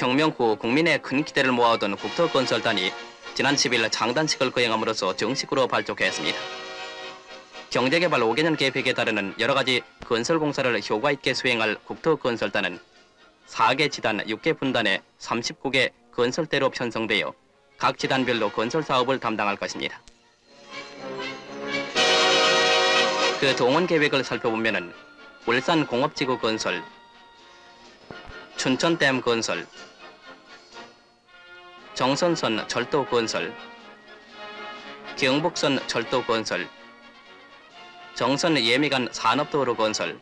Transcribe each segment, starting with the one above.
혁명 후 국민의 큰 기대를 모아오던 국토건설단이 지난 10일 창단식을 거행함으로써 정식으로 발족했습니다. 경제개발 5개년 계획에 따르는 여러 가지 건설 공사를 효과 있게 수행할 국토건설단은 4개 지단 6개 분단의 39개 건설대로 편성되어 각 지단별로 건설 사업을 담당할 것입니다. 그 동원 계획을 살펴보면은 울산 공업지구 건설, 춘천댐 건설, 정선선 철도 건설, 경북선 철도 건설, 정선 예미간 산업도로 건설,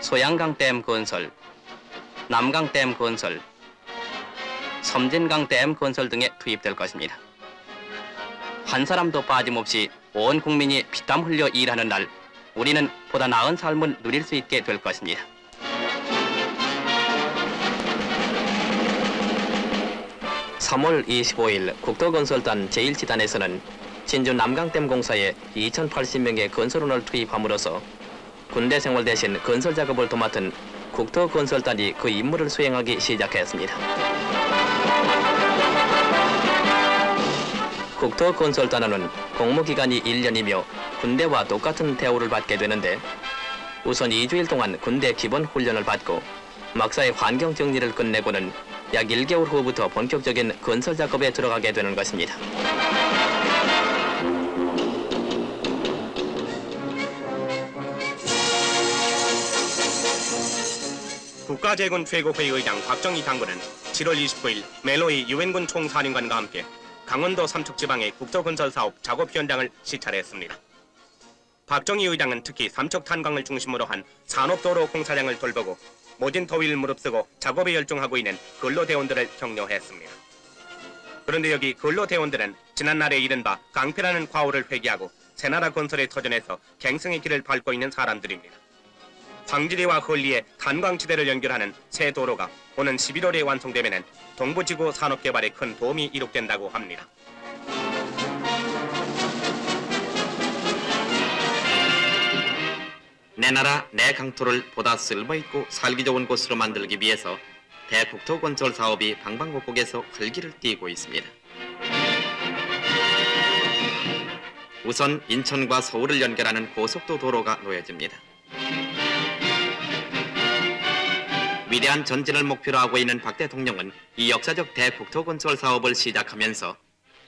소양강댐 건설, 남강댐 건설, 섬진강댐 건설 등에 투입될 것입니다. 한 사람도 빠짐없이 온 국민이 피땀 흘려 일하는 날, 우리는 보다 나은 삶을 누릴 수 있게 될 것입니다. (3월 25일) 국토건설단 제1지단에서는 진주 남강댐 공사에 2,080명의 건설원을 투입함으로써 군대 생활 대신 건설 작업을 도맡은 국토건설단이 그 임무를 수행하기 시작했습니다. 국토건설단원은 공무기간이 1년이며 군대와 똑같은 대우를 받게 되는데 우선 2주일 동안 군대 기본 훈련을 받고 막사의 환경 정리를 끝내고는 약 1개월 후부터 본격적인 건설 작업에 들어가게 되는 것입니다. 국가재건 최고회의 의장 박정희 장군은 7월 29일 멜로이 유엔군 총사령관과 함께 강원도 삼척지방의 국토건설 사업 작업 현장을 시찰했습니다. 박정희 의장은 특히 삼척 탄광을 중심으로 한 산업도로 공사장을 돌보고 모진 더위를 무릅쓰고 작업에 열중하고 있는 근로대원들을 격려했습니다. 그런데 여기 근로대원들은 지난날에 이른바 강패라는 과오를 회개하고 새나라 건설의 터전에서 갱성의 길을 밟고 있는 사람들입니다. 황지리와 헐리의 탄광지대를 연결하는 새 도로가 오는 11월에 완성되면 동부지구 산업개발에 큰 도움이 이룩된다고 합니다. 내 나라 내 강토를 보다 쓸모있고 살기 좋은 곳으로 만들기 위해서 대국토 건설 사업이 방방곡곡에서 활기를 띠고 있습니다. 우선 인천과 서울을 연결하는 고속도 도로가 놓여집니다. 위대한 전진을 목표로 하고 있는 박 대통령은 이 역사적 대국토 건설 사업을 시작하면서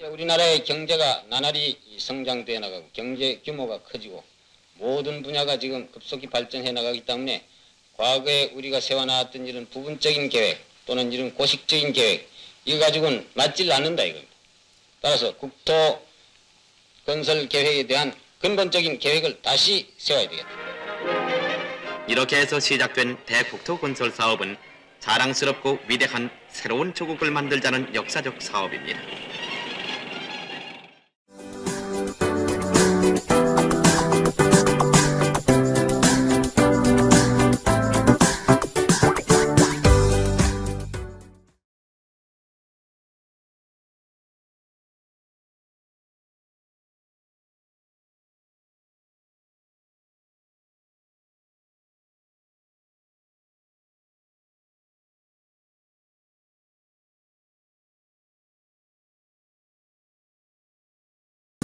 우리나라의 경제가 나날이 성장돼 나가고 경제 규모가 커지고 모든 분야가 지금 급속히 발전해 나가기 때문에 과거에 우리가 세워나왔던 이런 부분적인 계획 또는 이런 고식적인 계획 이거 가지고는 맞질 않는다 이겁니다. 따라서 국토 건설 계획에 대한 근본적인 계획을 다시 세워야 되겠다. 이렇게 해서 시작된 대국토 건설 사업은 자랑스럽고 위대한 새로운 조국을 만들자는 역사적 사업입니다.